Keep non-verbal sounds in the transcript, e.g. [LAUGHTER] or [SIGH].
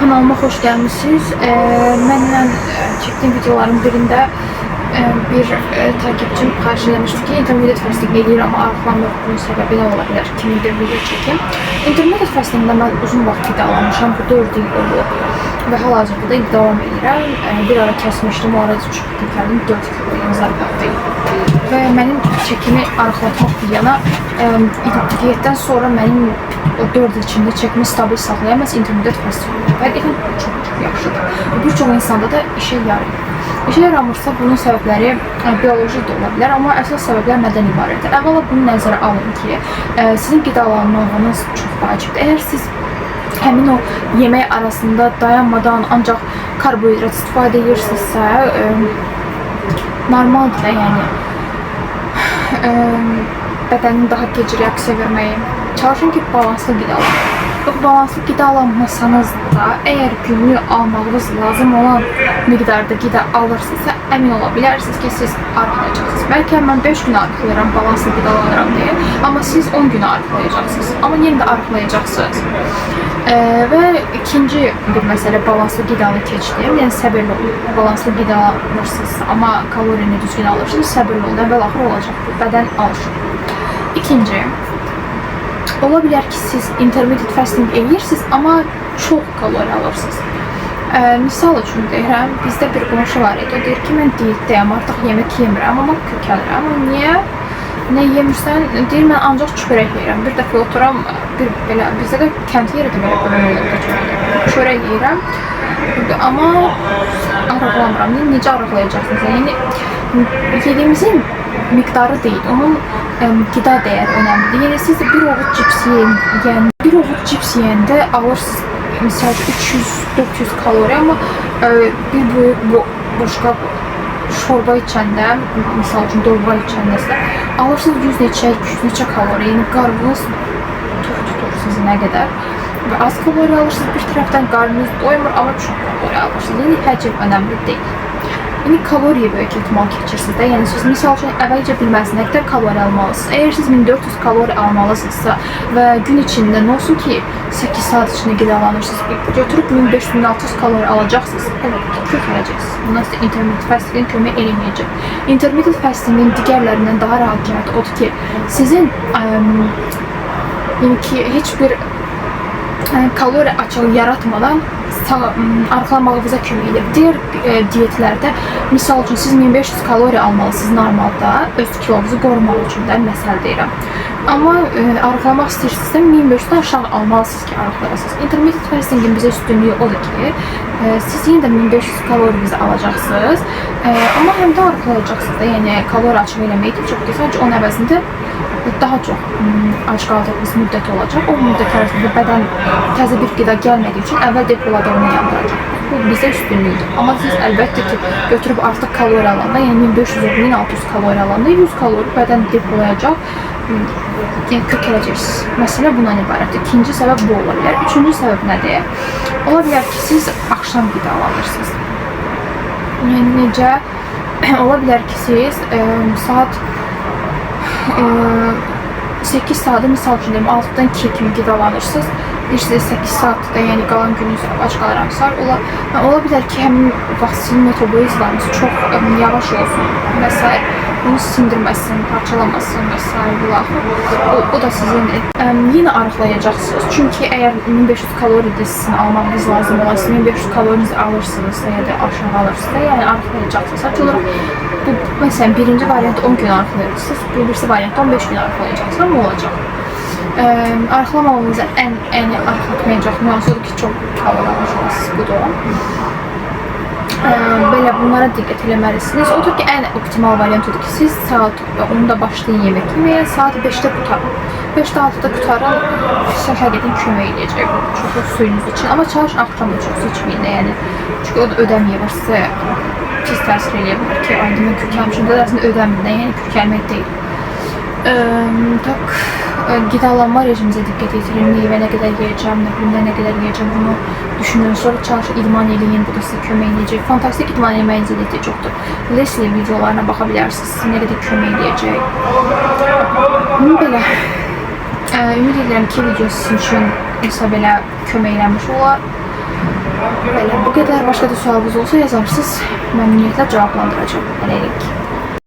Kanalıma hoş gəlmisiniz. E, mənlə e, çəkdiyim videoların birində bir e, takipçim karşılamıştı ki intermediate fasting edir ama arıqlamır. Bunun səbəbi nə ola bilər? Kimi bir video çəkim. Intermediate fastingdə mən uzun vaxt qidalanmışam. Bu 4 il olub. Və hal-hazırda da davam edirəm. E, bir ara kəsmişdim. O arada çox gəldim. 4 kilo yəni zarafatdayım. Və mənim çəkimi arıqlatmaq yana e, diyetdən sonra mənim o 4 il içində çəkimi stabil saxlayamaz intermediate fasting. Həqiqətən çox çox yaxşıdır. Və Bir çox insanda da işə yarayır. İşə yaramırsa bunun səbəbləri e, bioloji də ola bilər, amma əsas səbəblər nədən ibarətdir? Əvvəla bunu nəzərə alın ki, e, sizin qidalanmağınız çox vacibdir. Əgər siz həmin o yemək arasında dayanmadan ancaq karbohidrat istifadə edirsinizsə, e, normaldır da, yəni e, bədenin daha gec reaksiya verməyi. Çalışın ki, balanslı qidalanın. Balanslı qidalanmasanız da, əgər günlük almağınız lazım olan miqdarda qida alırsınızsa, əmin ola bilərsiniz ki, siz arıqlayacaqsınız. Bəlkə mən 5 gün arıqlayıram, balanslı qidalanıram deyə, amma siz 10 gün arıqlayacaqsınız. Amma yenə də arıqlayacaqsınız. Ee, və ikinci bir məsələ balanslı qidanı keçdim. Yəni səbirli olun. Balanslı qidalanırsınız, amma kalorini düzgün alırsınız, səbirli olun. Əvvəl axır olacaq. Bədən alışır. İkinci, ola bilər ki, siz intermittent fasting edirsiniz, amma çox kalori alırsınız. Ee, misal üçün deyirəm, bizdə bir qonşu var idi. O deyir ki, mən diyetdəyəm, artıq yemək yemirəm, amma kökəlirəm. Amma niyə? Nə yemirsən? Deyir, mən ancaq çörək yeyirəm. Bir dəfə oturam, bir belə bizdə də kənd yeri də belə. Çörək yeyirəm. Amma arıqlamıram. Necə arıqlayacaqsınız? Yəni yediyimizin miqdarı deyil, onun ə, qida dəyəri önəmlidir. Yəni siz bir ovuc cips yeyin, yəni bir ovuc cips yeyəndə alırsınız misal 300-400 kalori amma ə, bir bu boşqab şorba içəndə, misal üçün dorba içəndə isə alırsınız 100 neçə, 200 neçə kalori. Yəni qarnınız tox tutur sizi nə qədər. Və az kalori alırsınız bir tərəfdən qarnınız doymur, amma çox kalori alırsınız. Yəni həcm önəmli deyil. Yəni kaloriyə böyük ehtimal keçirsiniz də. Yəni siz misal üçün əvvəlcə bilməzsiniz nə qədər kalori almalısınız. Əgər siz 1400 kalori almalısınızsa və gün içində nə olsun ki 8 saat içində qidalanırsınız, götürüb 1500-1600 kalori alacaqsınız. Əlbəttə kökələcəksiniz. Buna sizə intermittent fasting kömək eləməyəcək. Intermittent fastingin digərlərindən daha rahat cəhəti odur ki, sizin əm, yəni ki heç bir kalori açığı yaratmadan sağ- m, arıqlamağınıza kömək edir. Digər e, diyetlərdə misal üçün siz 1500 kalori almalısınız normalda öz kilonuzu qorumaq üçün də məsəl deyirəm. Amma e, arıqlamaq istəyirsinizsə 1500-dən aşağı almalısınız ki, arıqlayasınız. Intermittent fastingin bizə üstünlüyü odur ki, e, siz yenə də 1500 kalorinizi alacaqsınız, e, amma həm də arıqlayacaqsınız da, yəni kalori açıq deyil, çox sadəcə onun əvəzində daha çox m, ac qaldığımız müddət olacaq. O müddət ərzində bədən təzə bir qida gəlmədiyi üçün əvvəl depoladığını yandıracaq. Bu bizə üstünlükdür. Amma siz əlbəttə ki, götürüb artıq kalori alanda, yəni 1500-1600 kalori alanda 100 kalori bədən depolayacaq. m, Yəni kökələcəksiniz. Məsələ bundan ibarətdir. İkinci səbəb bu ola bilər. Üçüncü səbəb nədir? Ola bilər ki, siz axşam qidalanırsınız. Yəni necə? [CLEARS THROAT] Ola bilər ki, siz ə, saat 8 saatı misal üçün deyim 6-dan 2 kimi qidalanırsınız. Sizə 8 saatda, yəni qalan gününüz ac qalıramsa, ola, ola bilər ki, həmin vaxt sizin metabolizmanız çox ə, yavaş olsun və s. bunu sindirməsin, parçalamasın və s. O, o da sizin ə, yenə arıqlayacaqsınız. Çünki əgər 1500 kalori də sizin almağınız lazım olarsa, 1500 kalorinizi alırsınızsa ya da aşağı alırsınızsa, yəni arıqlayacaqsınız. Sadəcə olaraq bu məsələn birinci variant 10 gün arıqlayırsınız, bu birisi variant 15 gün arıqlayacaqsınız, amma olacaq. Ə, arıqlamamamızın ən ən arıqlatmayacaq nüansı odur ki, çox kalori almış olasınız bu da. Ə, belə bunlara diqqət eləməlisiniz. Odur ki, ən optimal variant odur ki, siz saat 10-da başlayın yemək yeməyə, saat 5-də qutarın. 5-də 6-da qutarın, həqiqətən kömək edəcək çoxlu suyunuz üçün. Amma çalışın axşam çox su içməyin də, yəni. Çünki o da ödəməyə var sizə pis təsir eləyə bilər ki, ay demək kökəlmişim də əslində ödəmir də, yəni kökəlmək deyil. Ə, tak ə, qidalanma rejimimizə diqqət yetirin. Meyvə nə qədər yeyəcəm, nə gündə nə qədər yeyəcəm bunu düşünün. Sonra çalışın idman eləyin, bu da sizə kömək edəcək. Fantastik idman eləməyinizə də ehtiyac yoxdur. Leslie videolarına baxa bilərsiniz. Sizə nə qədər kömək. Bunu belə ə, edirəm ki, video sizin üçün nəsə belə kömək eləmiş olar. Belə, bu qədər başqa da sualınız olsa yazarsınız. Məmnuniyyətlə cavablandıracağam. Hələlik.